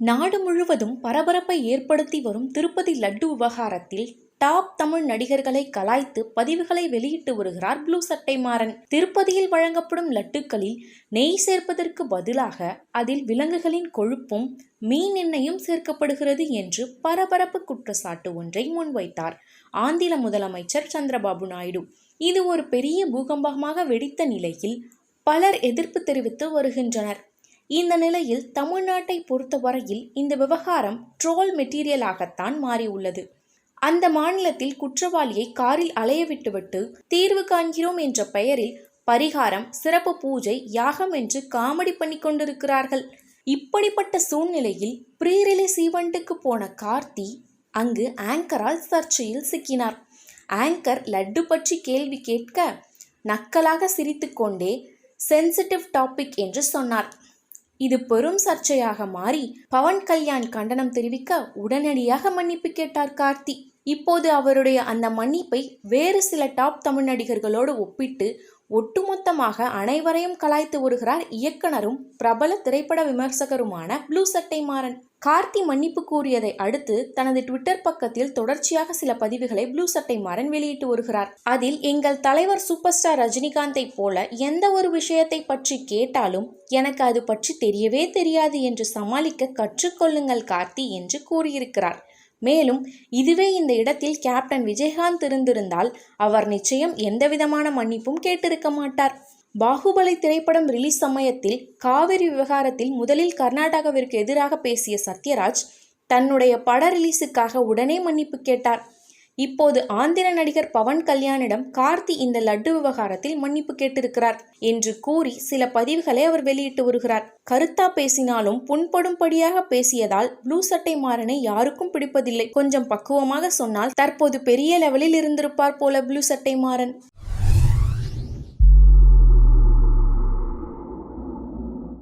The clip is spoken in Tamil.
நாடு முழுவதும் பரபரப்பை ஏற்படுத்தி வரும் திருப்பதி லட்டு விவகாரத்தில் டாப் தமிழ் நடிகர்களை கலாய்த்து பதிவுகளை வெளியிட்டு வருகிறார் ப்ளூ சட்டை மாறன். திருப்பதியில் வழங்கப்படும் லட்டுக்களில் நெய் சேர்ப்பதற்கு பதிலாக அதில் விலங்குகளின் கொழுப்பும் மீன் எண்ணெயும் சேர்க்கப்படுகிறது என்று பரபரப்பு குற்றச்சாட்டு ஒன்றை முன்வைத்தார் ஆந்திர முதலமைச்சர் சந்திரபாபு நாயுடு. இது ஒரு பெரிய பூகம்பமாக வெடித்த நிலையில் பலர் எதிர்ப்பு தெரிவித்து வருகின்றனர். இந்த நிலையில் தமிழ்நாட்டை பொறுத்தவரையில் இந்த விவகாரம் ட்ரோல் மெட்டீரியலாகத்தான் மாறியுள்ளது. அந்த மாநிலத்தில் குற்றவாளியை காரில் அலைய விட்டுவிட்டு தீர்வு காண்கிறோம் என்ற பெயரில் பரிகாரம் சிறப்பு பூஜை யாகம் என்று காமெடி பண்ணி கொண்டிருக்கிறார்கள். இப்படிப்பட்ட சூழ்நிலையில் ப்ரீ ரிலீஸ் ஈவெண்ட்டுக்கு போன கார்த்தி அங்கு ஆங்கரால் சர்ச்சையில் சிக்கினார். ஆங்கர் லட்டு பற்றி கேள்வி கேட்க நக்கலாக சிரித்துக்கொண்டே சென்சிட்டிவ் டாபிக் என்று சொன்னார். இது பெரும் சர்ச்சையாக மாறி பவன் கல்யாண் கண்டனம் தெரிவிக்க உடனடியாக மன்னிப்பு கேட்டார் கார்த்தி. இப்போது அவருடைய அந்த மன்னிப்பை வேறு சில டாப் தமிழ் நடிகர்களோடு ஒப்பிட்டு ஒட்டுமொத்தமாக அனைவரையும் கலாய்த்து வருகிறார் இயக்குனரும் பிரபல திரைப்பட விமர்சகருமான ப்ளூ சட்டை மாறன். கார்த்தி மன்னிப்பு கூறியதை அடுத்து தனது ட்விட்டர் பக்கத்தில் தொடர்ச்சியாக சில பதிவுகளை ப்ளூ சட்டை மாறன் வெளியிட்டு வருகிறார் அதில் எங்கள் தலைவர் சூப்பர் ஸ்டார் ரஜினிகாந்தை போல எந்த ஒரு விஷயத்தை பற்றி கேட்டாலும் எனக்கு அது பற்றி தெரியவே தெரியாது என்று சமாளிக்க கற்றுக்கொள்ளுங்கள் கார்த்தி என்று கூறியிருக்கிறார். மேலும் இதுவே இந்த இடத்தில் கேப்டன் விஜயகாந்த் இருந்திருந்தால் அவர் நிச்சயம் எந்தவிதமான மன்னிப்பும் கேட்டிருக்க மாட்டார். பாகுபலி திரைப்படம் ரிலீஸ் சமயத்தில் காவிரி விவகாரத்தில் முதலில் கர்நாடகாவிற்கு எதிராக பேசிய சத்யராஜ் தன்னுடைய பட ரிலீஸுக்காக உடனே மன்னிப்பு கேட்டார். இப்போது ஆந்திர நடிகர் பவன் கல்யாணிடம் கார்த்தி இந்த லட்டு விவகாரத்தில் மன்னிப்பு கேட்டிருக்கிறார் என்று கூறி சில பதிவுகளை அவர் வெளியிட்டு வருகிறார். கருத்தா பேசினாலும் புண்படும்படியாக பேசியதால் ப்ளூ சட்டை மாறனை யாருக்கும் பிடிப்பதில்லை. கொஞ்சம் பக்குவமாக சொன்னால் தற்போது பெரிய லெவலில் இருந்திருப்பார் போல ப்ளூ சட்டை மாறன்.